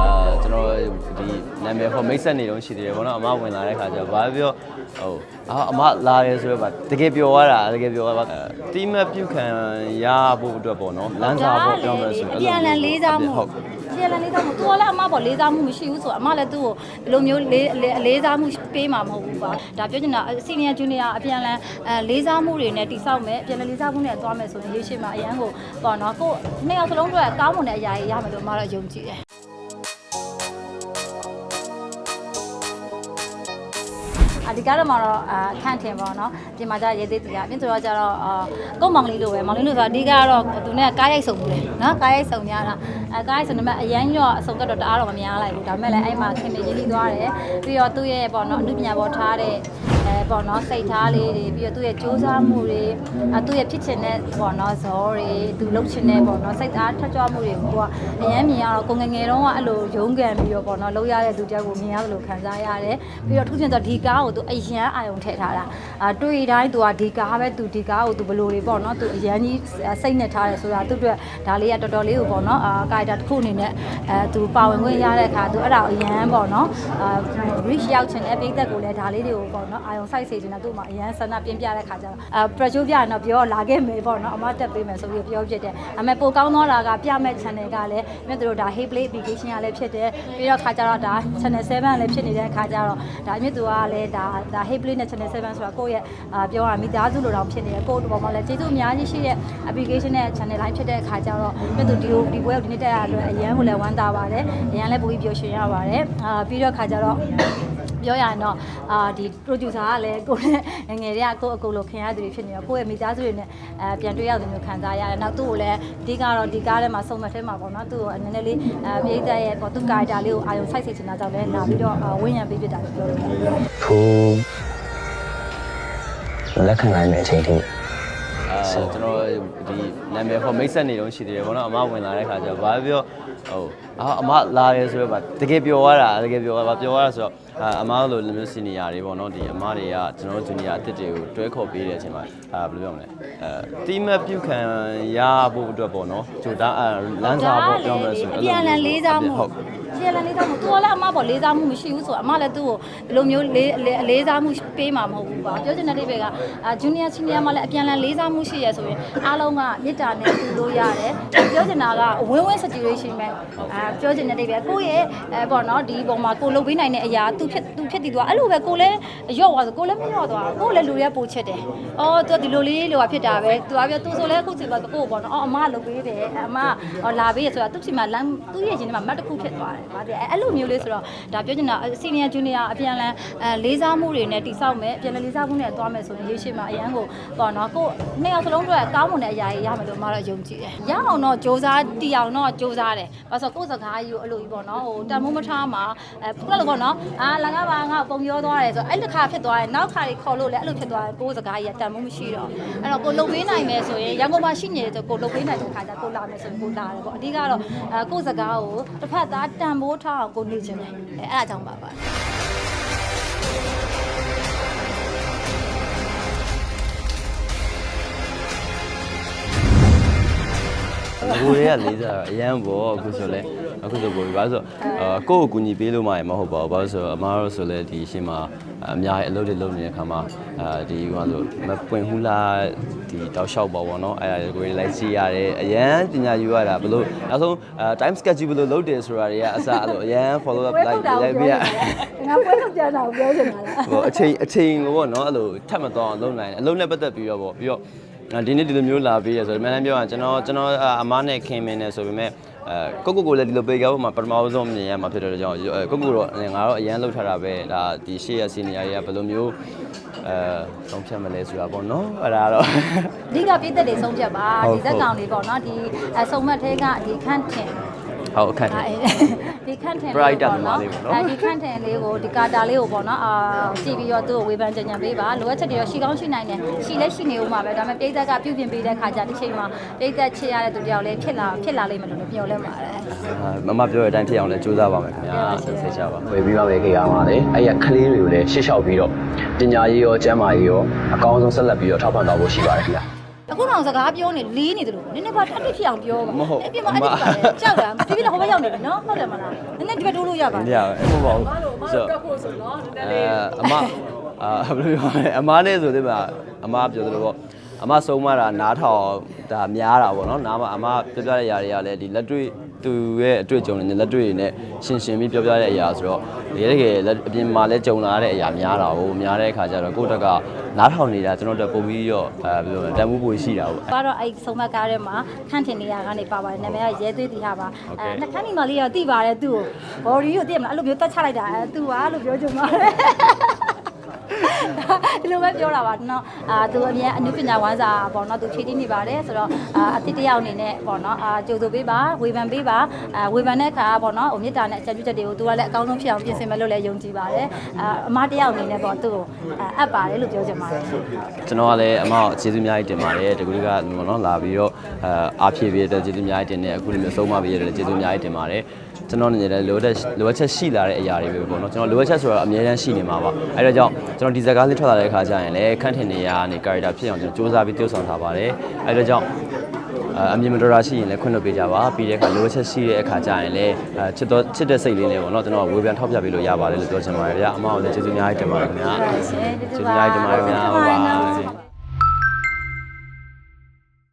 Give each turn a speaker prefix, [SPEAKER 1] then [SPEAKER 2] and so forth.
[SPEAKER 1] အာကျွန်တော်ဒီနာမည်ဟောမိတ်ဆက်နေတော့ရှိသေးတယ်ဗောနော်အမဝင်လာတဲ့ခါကျတော့ဘာပြောဟိုအာအမလာရဲဆိုတော့ဗာတကယ်ပြောရတာတကယ်ပြောရပါတီးမပြုတ်ခံရဖို့အတွက်ပေါ့နော်လမ်းစာပေါ့ပြောမယ်ဆို
[SPEAKER 2] အပြန်အလန်လေးစားမှု
[SPEAKER 1] ဟုတ်
[SPEAKER 2] ပြန်လည်လေးစားမှုသူကလည်းအမပေါ်လေးစားမှုမရှိဘူးဆိုတော့အမလည်းသူ့ကိုဒီလိုမျိုးလေးလေးလေးစားမှုပေးမှာမဟုတ်ဘူးပါဒါပြောချင်တာစီနီယာဂျူနီယာအပြန်လည်အဲလေးစားမှုတွေနဲ့တိဆောက်မယ်အပြန်လည်လေးစားမှုနဲ့သွားမယ်ဆိုရင်ရေရှည်မှာအရန်ကိုပေါ့နော်ကိုနှစ်ယောက်စလုံးတို့ကကောင်းမွန်တဲ့အရာကြီးရမယ်လို့အမတော့ယုံကြည်တယ် ဒီကားတော့မှတော့အခန့်ထင်ပေါ့နော်ပြင်မာကြရေသေးတီကအပြင်ဆိုတော့ကြတော့ကုတ်မောင်လေးလိုပဲမောင်လေးလိုဆိုတော့အဓိကကတော့သူနဲ့ကားရိုက်ဆုံဘူးလေနော်ကားရိုက်ဆုံရတာအဲကားရိုက်ဆုံနံပါတ်အရန်ရော့အဆုံကတော့တအားတော့မများလိုက်ဘူးဒါပေမဲ့လည်းအဲ့မှာခင်မရင်းနှီးသွားတယ်ပြီးတော့သူ့ရဲ့ပေါ့နော်အမှုပညာပေါ်ထားတဲ့ အဲပေါ့နော်စိတ်ထားလေးတွေပြီးတော့သူ့ရဲ့စူးစမ်းမှုတွေအသူ့ရဲ့ဖြစ်ချင်တဲ့ပေါ့နော်ဇောတွေသူလှုပ်ချင်တဲ့ပေါ့နော်စိတ်အားထက်ကြွမှုတွေကိုကအရင်မြင်ရတော့ကိုငငယ်တုန်းကအဲ့လိုရုံးကန်ပြီးတော့ပေါ့နော်လှုပ်ရတဲ့သူတယောက်ကိုမြင်ရလို့ခံစားရတယ်ပြီးတော့ထူးချင်တော့ဒီကားကိုသူအရန်အာယုံထည့်ထားတာအတွေ့တိုင်းသူကဒီကားပဲသူဒီကားကိုသူဘလို့တွေပေါ့နော်သူအရန်ကြီးစိတ်နဲ့ထားတယ်ဆိုတာသူ့အတွက်ဒါလေးကတော်တော်လေးကိုပေါ့နော်အာကာရီတာတစ်ခုအနေနဲ့အဲသူပါဝင်ခွင့်ရတဲ့အခါသူအဲ့ဒါအရန်ပေါ့နော်အာ reach ရောက်ချင်တဲ့ပိတ်သက်ကိုလည်းဒါလေးတွေကိုပေါ့နော်အာယုံစိုက်စေချင်တာသူ့မှာအရန်ဆန္ဒပြင်းပြတဲ့ခါကျတော့အဲ pressure ပြရင်တော့ပြောလာခဲ့မယ်ပေါ့နော်အမတက်ပေးမယ်ဆိုပြီးပြောဖြစ်တယ်အမေပိုကောင်းသွားတာကပြမဲ့ channel ကလည်းမြတ်တို့ဒါ hey play application ကလည်းဖြစ်တယ်ပြီးတော့ခါကျတော့ဒါ channel 7လည်းဖြစ်နေတဲ့ခါကျတော့ဒါမြတ်သူကလည်းဒါဒါ hey play နဲ့ channel 7ဆိုတာကိုယ့်ရဲ့ပြောရမိသားစုလိုတောင်ဖြစ်နေတယ်ကိုယ့်ဘောမှာလည်းကျေးဇူးအများကြီးရှိတဲ့ application နဲ့ channel line ဖြစ်တဲ့ခါကျတော့မြတ်သူဒီဒီပွဲကိုဒီနေ့တက်ရအတွက်အရန်ကိုလည်းဝမ်းသာပါတယ်အရန်လည်းပိုပြီးပျော်ရွှင်ရပါတယ်အာပြီးတော့ခါကျတော့ ပြောရရင်တော့အာဒီ producer ကလည်းကိုယ်နဲ့ငယ်ငယ်တွေကကိုယ့်အကူလိုခင်ရသူတွေဖြစ်နေတော့ကိုယ့်ရဲ့မိသားစုတွေနဲ့အဲပြန်တွေ့ရတယ်မျိုးခံစားရတယ်။နောက်သူ့ကိုလည်းအဓိကတော့ဒီကားထဲမှာစုံမထဲမှာပေါ့နော်သူ့ကိုနည်းနည်းလေးအဲပြည်သက်ရဲ့ပေါ့သူ့ကာရီတာလေးကိုအာရုံစိုက်စေချင်တာကြောင့်လည်းလာပြီးတော့အာဝင်းရံပေးပြတာလို့ပြောလို့ရတယ်။
[SPEAKER 3] ထိုးလက်ခံနိုင်တဲ့အချိန်ထိ
[SPEAKER 1] အာကျွန်တော်ဒီနာမည်ဟောမိတ်ဆက်နေတော့ရှိသေးတယ်ဗောနော်အမဝင်လာတဲ့ခါကျတော့ဘာပြောဟိုအာအမလာရဲဆိုတော့ဗာတကယ်ပြောရတာတကယ်ပြောရပါပြောရတာဆိုတော့အာအမလိုလိုမျိုးစီနီယာတွေဗောနော်ဒီအမတွေကကျွန်တော်ဂျူနီယာအစ်စ်တွေကိုတွဲခေါ်ပေးတဲ့အချိန်မှာအာဘယ်လိုပြောမလဲအဲတီးမပြုတ်ခံရဖို့အတွက်ဗောနော်ဂျိုဒါလမ်းစာပေါ့ပြောမယ်ဆို
[SPEAKER 2] အပြန်အလန်လေးစားမှု
[SPEAKER 1] ဟုတ်
[SPEAKER 2] ပြန်လည်လေးစားမှုသူကလည်းအမပေါ်လေးစားမှုမရှိဘူးဆိုတော့အမလည်းသူ့ကိုဒီလိုမျိုးလေးလေးစားမှုပေးမှာမဟုတ်ဘူးပါပြောချင်တဲ့အိဗေကအာဂျူနီယာဆီနီယာမှာလည်းအပြန်လည်လေးစားမှုရှိရဆိုရင်အားလုံးကမေတ္တာနဲ့တူလို့ရတယ်ပြောချင်တာကဝင်းဝင်း situation ပဲအာပြောချင်တဲ့အိဗေကကိုယ့်ရဲ့အဲပေါ့နော်ဒီပုံမှာကိုလုပ်ပေးနိုင်တဲ့အရာသူဖြစ်သူဖြစ်တည်သွားအဲ့လိုပဲကိုလည်းရော့သွားဆိုကိုလည်းမရော့သွားကိုလည်းလူရဲပိုချက်တယ်အော်သူဒီလိုလေးလိုဖြစ်တာပဲသူကပြောသူဆိုလဲအခုစီပါကိုပေါ့နော်အော်အမလုပ်ပေးတယ်အမလာပေးရဆိုတာသူ့စီမှာလမ်းသူ့ရဲ့ရင်ထဲမှာမတ်တစ်ခုဖြစ်သွားတယ်ပါတယ်အဲ့လိုမျိုးလေးဆိုတော့ဒါပြောချင်တာစီနီယာဂျူနီယာအပြန်လန်အဲလေးစားမှုတွေနဲ့တိဆောက်မယ်အပြန်လန်လေးစားမှုနဲ့သွားမယ်ဆိုရင်ရေရှည်မှာအရန်ကိုပေါ့နော်ကိုနှစ်ယောက်စလုံးတို့ကကောင်းမွန်တဲ့အရာကြီးရမယ်လို့မတော့ယုံကြည်တယ်ရအောင်တော့စ조사တီအောင်တော့စ조사တယ်ဘာလို့ဆိုကိုယ်စကားကြီးကိုအဲ့လိုကြီးပေါ့နော်ဟိုတန်မိုးမထားမှာအဲခုနကပေါ့နော်အာလငါပါငါပုံပြောသွားတယ်ဆိုအဲ့တစ်ခါဖြစ်သွားတယ်နောက်ခါတွေခေါ်လို့လည်းအဲ့လိုဖြစ်သွားတယ်ကိုယ်စကားကြီးကတန်မိုးမရှိတော့အဲ့တော့ကိုလုံပေးနိုင်မယ်ဆိုရင်ရန်ကုန်မှာရှိနေတယ်ဆိုကိုလုံပေးနိုင်တဲ့ခါကျကိုလာမယ်ဆိုရင်ကိုလာတယ်ပေါ့အဓိကတော့အဲကိုယ်စကားကိုတစ်ဖက်သားတန် မိုးထားအောင်ကိုနေချင်တယ်အဲအဲ့အကြောင်းပါပါ
[SPEAKER 1] ငိုတွေကလေးစားအရန်ပေါ့အခုဆိုလဲ အခုဆိုပို့ပြီဘာလို့ဆိုအာကိုယ့်ကိုကူညီပေးလို့မှမဟုတ်ပါဘူးဘာလို့ဆိုအမားတို့ဆိုလဲဒီရှင်းမှာအများကြီးအလုပ်တွေလုပ်နေတဲ့ခါမှာအာဒီကဆိုမပွင့်ဟူလာဒီတောက်လျှောက်ပါဘောနော်အဲ့ဒါကိုလိုက်စီရတယ်အရန်ပညာယူရတာဘလို့နောက်ဆုံးအာ time schedule ဘယ်လိုလုပ်တယ်ဆိုတာတွေကအစအဲ့လိုအရန် follow up လိုက်လိုက်ပြရ
[SPEAKER 2] ငါပွဲထုတ်ကြတာကိုပြောချင်တာလား
[SPEAKER 1] ဟိုအချိန်အချိန်ကိုပေါ့နော်အဲ့လိုထပ်မတော့အောင်လုပ်နိုင်တယ်အလုပ်နဲ့ပတ်သက်ပြီးတော့ပေါ့ပြီးတော့အာဒီနေ့ဒီလိုမျိုးလာပြီးရဆိုတော့မန်ပြောရင်ကျွန်တော်ကျွန်တော်အာအမားနဲ့ခင်မင်းနဲ့ဆိုပေမဲ့ အဲကိုကိုကိုလည်းဒီလိုပေကောက်မှာပထမဆုံးမြင်ရမှာဖြစ်တဲ့ကြောင့်အဲကိုကိုတော့ငါတော့အရန်လှုပ်ထားတာပဲဒါဒီရှေ့ရစီနီယာတွေကဘယ်လိုမျိုးအဲဆုံးဖြတ်မလဲဆိုတာပေါ့နော်အဲ့ဒါတော့
[SPEAKER 2] အဓိကပြည်သက်တွေဆုံးဖြတ်ပါ
[SPEAKER 1] ဟုတ်
[SPEAKER 2] ဒီဇက်ကောင်လေးပေါ့နော်ဒီအဆုံမတ်ထဲကဒီခန့်ထင်
[SPEAKER 1] ဟုတ်အခက်
[SPEAKER 2] အဲ ဒီခန့်ထင်
[SPEAKER 1] Brighter သမားလေးပေါ့နော်
[SPEAKER 2] အဲဒီခန့်ထင်လေးကိုဒီကာတာလေးကိုပေါ့နော်အာကြည့်ပြီးတော့သူ့ကိုဝေဖန်ကြံကြံပေးပါလိုအပ်ချက်တွေရောရှိကောင်းရှိနိုင်တယ်ရှိလဲရှိနေဦးမှာပဲဒါပေမဲ့ပြည်သက်ကပြုပြင်ပေးတဲ့ခါကျဒီချိန်မှာပြည်သက်ချစ်ရတဲ့သူတယောက်လေးဖြစ်လာဖြစ်လာလိမ့်မယ်လို့လည်းမျှော်လင့်ပါတယ်
[SPEAKER 1] မမပြောတဲ့အတိုင်းဖြစ်အောင်လည်းကြိုးစားပါမယ်ခင်ဗျာဆက်ဆက်ချပါ
[SPEAKER 3] ဝယ်ပြီးမှပဲခေရမှာလေအဲ့ရကလေးတွေကိုလည်းရှေ့လျှောက်ပြီးတော့ပညာရေးရောကျန်းမာရေးရောအကောင်းဆုံးဆက်လက်ပြီးတော့ထောက်ပံ့သွားဖို့ရှိပါတယ်ခင်ဗျာ
[SPEAKER 2] အခုတော့စကားပြောနေလေးနေတယ်လို့နည်းနည်းပါတက်တက်ဖြစ်အောင်ပြောပါ
[SPEAKER 1] မဟုတ်
[SPEAKER 2] အပြင်မှာအဲ့ဒီပါလေကြောက်တာပြပြတော့ဟိုဘက်ရောက်နေပြီနော်ဟုတ်တယ်မလားနည်းနည်းဒီဘက်တိုးလို့ရပါ
[SPEAKER 1] မရဘူးအဲ့မဟုတ်ပါဘူးဆိုအဲအမအာဘယ်လိုပြောလဲအမနဲ့ဆိုတဲ့မှာအမပြောသလိုပေါ့ အမဆုံးမတာနားထောင်ဒါများတာပေါ့နော်နားမှာအမပြောပြတဲ့ຢာတွေကလည်းဒီလက်တွေ့သူရဲ့အတွေ့အကြုံတွေနဲ့လက်တွေ့တွေနဲ့ရှင်းရှင်းပြီးပြောပြတဲ့အရာဆိုတော့တကယ်တကယ်လက်အပြင်မှာလည်းကြုံလာတဲ့အရာများတာကိုများတဲ့အခါကျတော့ကိုယ့်တက်ကနားထောင်နေတာကျွန်တော်တို့ပုံပြီးတော့အဲဘယ်လိုလဲတန်ဖိုးပိုရှိတာပေါ့
[SPEAKER 2] ကတော့အဲ့ဆုံးမကားထဲမှာခန့်ထင်နေရကနေပါပါတယ်နာမည်ကရဲသွေးတီဟာပါ
[SPEAKER 1] ဟုတ်ကဲ့
[SPEAKER 2] အဲနှခမ်းဒီမလေးတော့တိပါတယ်သူ့ကိုဘော်ဒီကိုသိရမလားအဲ့လိုမျိုးတက်ချလိုက်တာအဲသူကအဲ့လိုပြောချင်ပါတယ် ဒီလိုပဲပြောတာပါနော်အာသူအမြဲအနုပညာဝမ်းစာပေါ့နော်သူဖြည့်တင်းနေပါတယ်ဆိုတော့အာအတစ်တယောက်အနေနဲ့ပေါ့နော်အာကြိုဆိုပေးပါဝေဖန်ပေးပါအာဝေဖန်တဲ့အခါပေါ့နော်ဟိုမေတ္တာနဲ့အချက်ပြုချက်တွေကိုသူကလည်းအကောင်းဆုံးဖြစ်အောင်ပြင်ဆင်မယ်လို့လည်းယုံကြည်ပါတယ်အာအမတယောက်အနေနဲ့ပေါ့သူ့ကိုအာအပ်ပါတယ်လို့ပြောချင်ပါတယ်
[SPEAKER 1] ကျွန်တော်ကလည်းအမကိုကျေးဇူးအများကြီးတင်ပါတယ်တကူကနော်လာပြီးတော့အဲအားဖြည့်ပေးတဲ့ကျေးဇူးအများကြီးတင်တယ်အခုလိုမျိုးဆုံးမပေးရတဲ့ကျေးဇူးအများကြီးတင်ပါတယ် ကျွန်တော်အနေနဲ့လည်းလိုအပ်တဲ့လိုအပ်ချက်ရှိလာတဲ့အရာတွေပဲပေါ့နော်ကျွန်တော်လိုအပ်ချက်ဆိုတော့အများကြီးရှိနေမှာပါအဲဒါကြောင့်ကျွန်တော်ဒီဇာတ်ကားလေးထွက်လာတဲ့အခါကျရင်လည်းခန့်ထင်နေရကနေ character ဖြစ်အောင်ကျွန်တော်စူးစမ်းပြီး tiêu ဆောင်ထားပါတယ်အဲဒါကြောင့်အအမြင်မတော်တာရှိရင်လည်းခွင့်လွှတ်ပေးကြပါပြီးတဲ့အခါလိုအပ်ချက်ရှိတဲ့အခါကျရင်လည်းအဲချစ်တော့ချစ်တဲ့စိတ်လေးနဲ့ပေါ့နော်ကျွန်တော်ဝေဖန်ထောက်ပြပေးလို့ရပါတယ်လို့ပြောချင်ပါတယ်ဗျာအမအောင်လည်းကျေးဇူးအများကြီးတင်ပါတယ်ခင်ဗျာ
[SPEAKER 2] ရှင်ကျေးဇူး
[SPEAKER 1] ကျေးဇူး
[SPEAKER 2] ပါ
[SPEAKER 1] အများကြီးတင်ပါတယ်ခင်ဗျာဟုတ်ပါ
[SPEAKER 2] ဟုတ်ပါ